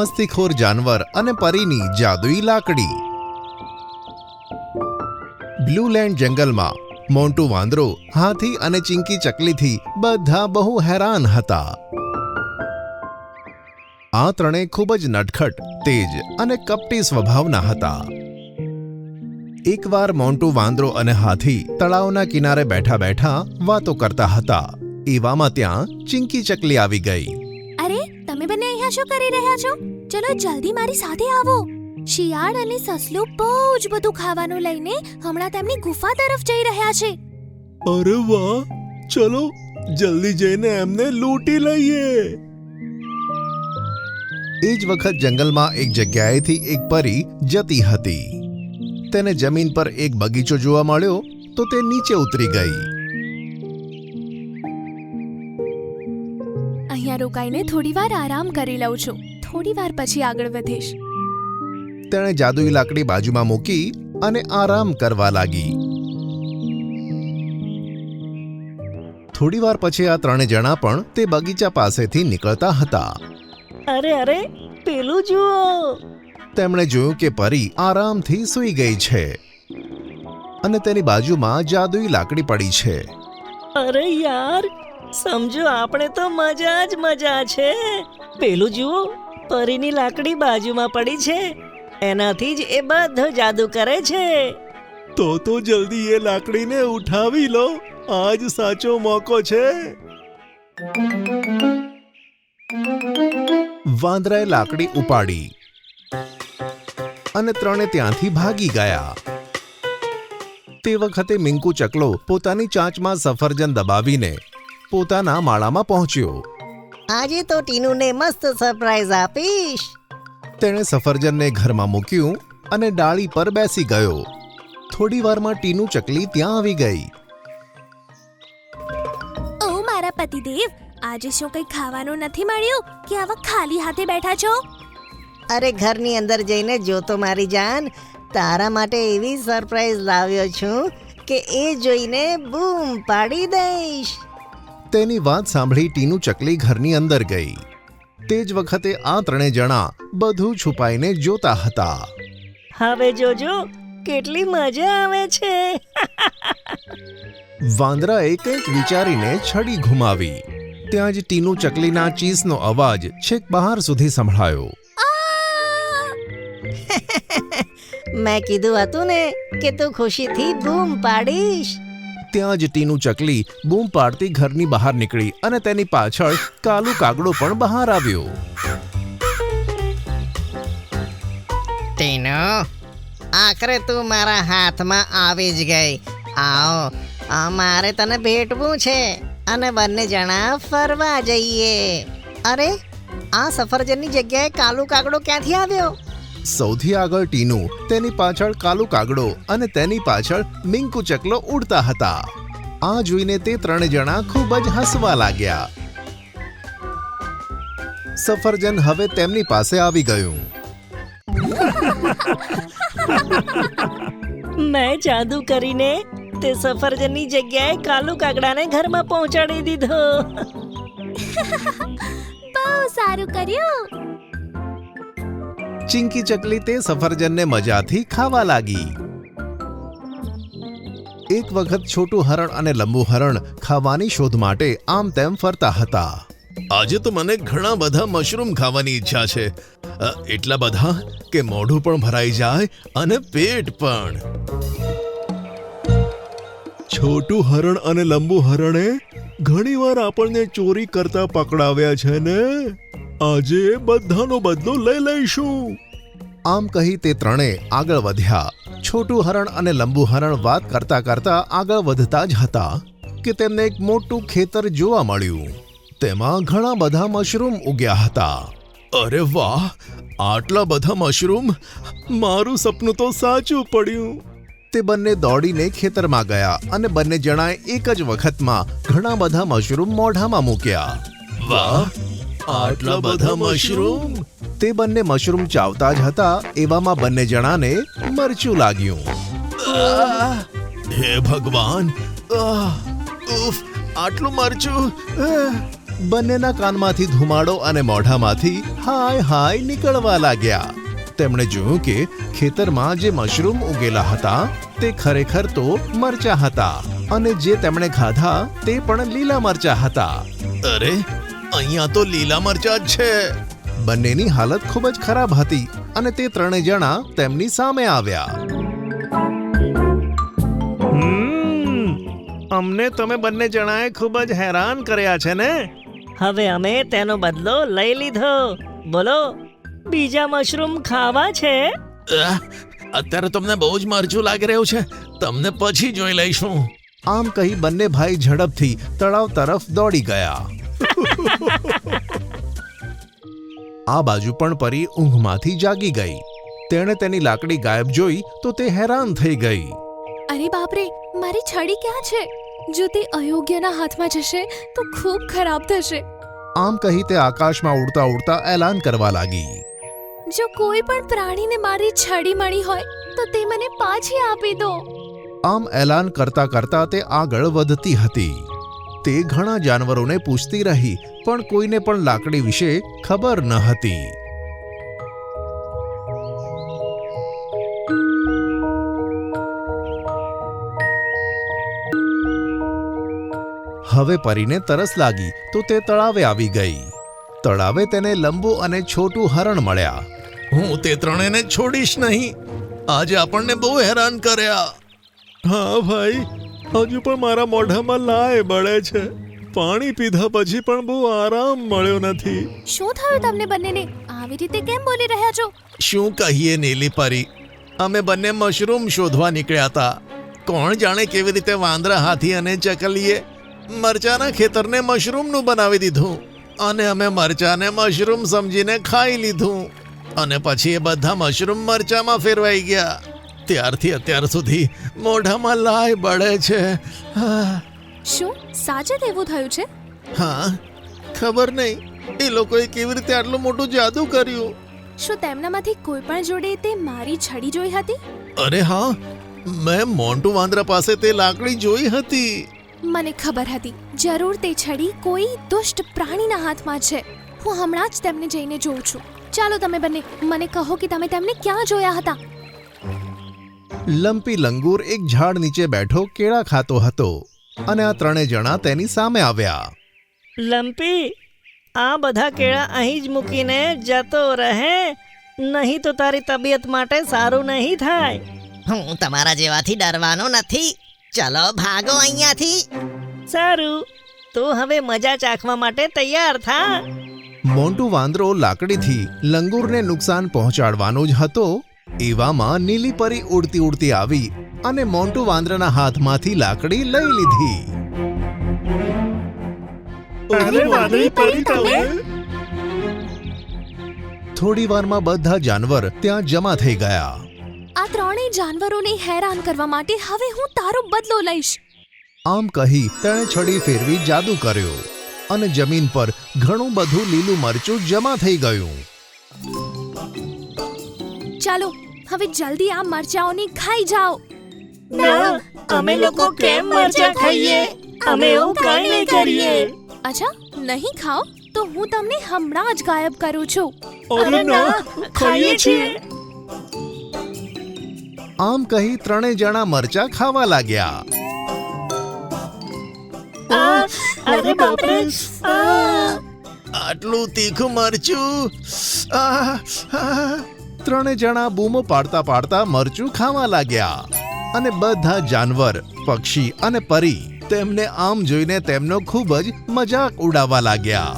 મસ્તીખોર જાનવર અને પરીની જાદુઈ લાકડી. બ્લુ લેન્ડ જંગલમાં મોન્ટુ વાંદરો હાથી અને ચિંકી ચકલીથી બધા બહુ હેરાન હતા. આ ત્રણેય ખૂબ જ નટખટ, તેજ અને કપટી સ્વભાવના હતા. એકવાર મોન્ટુ વાંદરો અને હાથી તળાવના કિનારે બેઠા બેઠા વાતો કરતા હતા. એવામાં ત્યાં ચિંકી ચકલી આવી ગઈ. અરે, તમે બંને અહીંયા શું કરી રહ્યા છો? ચલો જલ્દી મારી સાથે આવો. શિયાળ અને સસલું બહુ જ બધું ખાવાનું લઈને હમણાં તેમની ગુફા તરફ જઈ રહ્યા છે. અરે વાહ! ચલો જલ્દી જઈને એમને લૂંટી લઈએ. એ જ વખત જંગલમાં એક જગ્યાએથી એક પરી જતી હતી. તેને જમીન પર એક બગીચો જોવા મળ્યો તો તે નીચે ઉતરી ગઈ. અહીંયા રોકાઈને થોડી વાર આરામ કરી લઉં છું. થોડી વાર પછી આગળ વધીશ. તેણે જાદુઈ લાકડી બાજુમાં મૂકી અને આરામ કરવા લાગી. થોડી વાર પછી આ ત્રણે જણા પણ તે બગીચા પાસેથી નીકળતા હતા. અરે અરે પેલું જુઓ. તેમણે જોયું કે પરી આરામથી સૂઈ ગઈ છે અને તેની બાજુમાં જાદુઈ લાકડી પડી છે. અરે યાર સમજો આપણે તો મજા જ મજા છે. પેલું જુઓ. પરીની લાકડી બાજુમાં પડી છે. એનાથી જ એ બધો જાદુ કરે છે. તો તો જલ્દી એ લાકડીને ઉઠાવી લો. આજ સાચો મોકો છે. વાંદરાએ લાકડી ઉપાડી અને ત્રણે ત્યાંથી ભાગી ગયા. તે વખતે મિંકુ ચકલો પોતાની ચાંચમાં સફરજન દબાવીને પોતાના માળામાં પહોંચ્યો. આજે તો ટીનુને મસ્ત સરપ્રાઈઝ આપીશ. તેણે સફરજનને ઘરમાં મૂક્યું અને ડાળી પર બેસી ગયો. થોડી વારમાં ટીનુ ચકલી ત્યાં આવી ગઈ. ઓ મારા પતિદેવ આજે શું કંઈ ખાવાનું નથી મળ્યું? કે આવા ખાલી હાથે બેઠા છો? અરે ઘરની અંદર જઈને જો તો મારી જાન તારા માટે એવી સરપ્રાઈઝ લાવ્યો છું કે એ જોઈને બૂમ પાડી દઈશ. તેની વાત સાંભળી ટીનુ ચકલી ઘરની અંદર ગઈ. તે જ વખતે આ ત્રણે જણા બધું છુપાઈને જોતા હતા. હવે જોજો કેટલી મજા આવે છે. વાંદરાએ કંઈક વિચારીને છડી ઘુમાવી ત્યાં જ ટીનુ ચકલીના ચીસનો અવાજ છેક બહાર સુધી સંભળાયો. મેં કીધું હતું ને કે તું ખુશીથી બૂમ પાડીશ. ત્યાં જ ટીનુ ચકલી બૂમ પાડતી ઘરની બહાર નીકળી અને તેની પાછળ કાલુ કાગડો પણ બહાર આવ્યો. ટીનુ, આખરે તું મારા હાથમાં આવી જ ગઈ. આવો મારે તને ભેટવું છે અને બંને જણા ફરવા જઈએ. અરે, આ સફરજનની જગ્યાએ કાલુ કાગડો ક્યાંથી આવ્યો? સૌથી આગળ ટીનુ તેની પાછળ કાલુ કાગડો અને તેની પાછળ મિંકુ ચકલો ઉડતા હતા. આ જોઈને તે ત્રણ જણા ખૂબ જ હસવા લાગ્યા. સફરજન હવે તેમની પાસે આવી ગયું. મેં જાદુ કરીને તે સફરજનની જગ્યાએ કાલુ કાગડાને ઘરમાં પહોંચાડી દીધો. બહુ સારું કર્યું. ચિંકી ચકલી તે સફરજનને મજાથી ખાવા લાગી. એક વખત છોટું હરણ અને લંબુ હરણ ખાવાની શોધ માટે આમ તેમ ફરતા હતા. આજે તો મને ઘણા બધા મશરૂમ ખાવાની ઈચ્છા છે. એટલા બધા કે મોઢું પણ ભરાઈ જાય અને પેટ પણ. છોટું હરણ અને લંબુ હરણે ઘણીવાર આપણને ચોરી કરતા પકડાવ્યા છે ને? આજે બધાનો બદલો લઈ લઈશું. આમ કહી તે ત્રણે આગળ વધ્યા. છોટું હરણ અને લંબુ હરણ વાત કરતા કરતા આગળ વધતા જ હતા કે તેમને એક મોટું ખેતર જોવા મળ્યું. તેમાં ઘણા બધા મશરૂમ ઉગ્યા હતા. અરે વાહ! આટલા બધા મશરૂમ? મારું સપનું તો સાચું પડ્યું. તે બંને દોડીને ખેતરમાં ગયા અને બંને જણાએ એક જ વખતમાં ઘણા બધા મશરૂમ મોઢામાં મૂક્યા વાહ આટલા બધા મશરૂમ તે બંને મશરૂમ ચાવતા જ હતા એવામાં બંને જણાને મરચું લાગ્યું! હે ભગવાન! ઉફ આટલું મરચું! બંનેના કાનમાંથી ધુમાડો અને મોઢામાંથી હાય હાય નીકળવા લાગ્યા તેમણે જોયું કે ખેતરમાં જે મશરૂમ ઉગેલા હતા તે ખરેખર તો મરચા હતા. અને જે તેમણે ખાધા તે પણ લીલા મરચા હતા. અરે અહીંયા તો લીલા મરચા જ છે. બંનેની હાલત ખૂબ જ ખરાબ હતી અને તે ત્રણે જણા તેમની સામે આવ્યા. અમને તમે બંને જણાએ ખૂબ જ હેરાન કર્યા છે ને? હવે અમે તેનો બદલો લઈ લીધો. બોલો બીજા મશરૂમ ખાવા છે? અત્યારે તમને બહુ જ મરચું લાગી રહ્યું છે. તમને પછી જોઈ લઈશું. આમ કહી બંને ભાઈ ઝડપથી તળાવ તરફ દોડી ગયા. આ બાજુ પણ પરી ઊંઘમાંથી જાગી ગઈ. તેણે તેની લાકડી ગાયબ જોઈ તો તે હેરાન થઈ ગઈ. અરે બાપરે મારી છડી ક્યાં છે? જો તે અયોગ્યના હાથમાં જશે તો ખૂબ ખરાબ થશે. આમ કહી તે આકાશમાં ઉડતા ઉડતા એલાન કરવા લાગી. જો કોઈ પણ પ્રાણીને મારી છડી મળી હોય, તો તે મને પાછી આપી દો. આમ એલાન કરતા કરતા તે આગળ વધતી હતી. તે ઘણા જાનવરોને પૂછતી રહી, પણ કોઈને પણ લાકડી વિશે ખબર ન હતી. હવે પરીને તરસ લાગી, તો તે તળાવે આવી ગઈ. તળાવે તેને લંબુ અને છોટું હરણ મળ્યા. હું તે ત્રણેને છોડીશ નહીં. આજે આપણને બહુ હેરાન કર્યા. હા ભાઈ. હજુ પણ મારા મોઢામાં લાય બળે છે. પાણી પીધા પછી પણ બહુ આરામ મળ્યો નથી. શું થયું તમને બંનેને? આવી રીતે કેમ બોલી રહ્યા છો? શું કહીએ નીલી પરી અમે બંને મશરૂમ શોધવા નીકળ્યા હતા. કોણ જાણે કેવી રીતે વાંદરા હાથી અને ચકલીએ મરચાના ખેતરને મશરૂમનું બનાવી દીધું. અને અમે મરચાને મશરૂમ સમજીને ખાઈ લીધું. અને પછી એ બધા મશરૂમ મરચામાં ફેરવાઈ ગયા. ત્યારથી અત્યાર સુધી મોઢામાં લાય બળે છે. હા. શું? સાચે જ એવું થયું છે? હા. ખબર નહીં. એ લોકોએ કેવી રીતે આટલું મોટું જાદુ કર્યું? શું તેમનામાંથી કોઈ પણ જોડે તે મારી છડી જોઈ હતી? અરે હા. મેં મોન્ટુ વાંદરા પાસે તે લાકડી જોઈ હતી. મને ખબર હતી. જરૂર તે છડી કોઈ દુષ્ટ પ્રાણીના હાથમાં છે. હું હમણાં જ તેમને જઈને જોઉં છું. ચાલો તમે બંને મને કહો કે તમે તેમને ક્યાં જોયા હતા? લંપી લંગૂર એક ઝાડ નીચે બેઠો કેળા ખાતો હતો અને આ ત્રણે જણા તેની સામે આવ્યા. લંપી આ બધા કેળા અહીં જ મૂકીને જતો રહે નહીં તો તારી તબિયત માટે સારું નહીં થાય. હું તમારા જેવાથી ડરવાનો નથી. ચલો ભાગો અહીંયાથી. સારું તું હવે મજા ચાખવા માટે તૈયાર થા. મોન્ટુ વાંદરો લાકડીથી લંગૂરને નુકસાન પહોંચાડવાનો જ હતો. એવામાં નીલી પરી ઉડતી ઉડતી આવી અને મોન્ટુ વાંદરાના હાથમાંથી લાકડી લઈ લીધી? થોડી વારમાં બધા જાનવર ત્યાં જમા થઈ ગયા. આ ત્રણેય જાનવરોને હેરાન કરવા માટે હવે હું તારો બદલો લઈશ. આમ કહી તેણે છડી ફેરવી જાદુ કર્યો. અને જમીન પર ઘણું બધું લીલું મરચું જમા થઈ ગયું. ચાલો હવે જલ્દી આ મરચાઓને ખાઈ જાઓ. ના અમે લોકો કેમ મરચા ખાઈએ? અમે એવું કઈ નહીં કરીએ. અચ્છા નહીં ખાઓ? તો હું તમને હમણાં જ ગાયબ કરું છું. અરે ના ખાઈએ છીએ. આમ કહી ત્રણેય જણા મરચા ખાવા લાગ્યા. આ, અરે બાપરે. આટલું તીખું મરચું આહ, આહ. ત્રણે જણા બૂમો પાડતા પાડતા મરચું ખાવા લાગ્યા અને બધા જાનવર પક્ષી અને પરી તેમને આમ જોઈને તેમનો ખૂબ જ મજાક ઉડાવવા લાગ્યા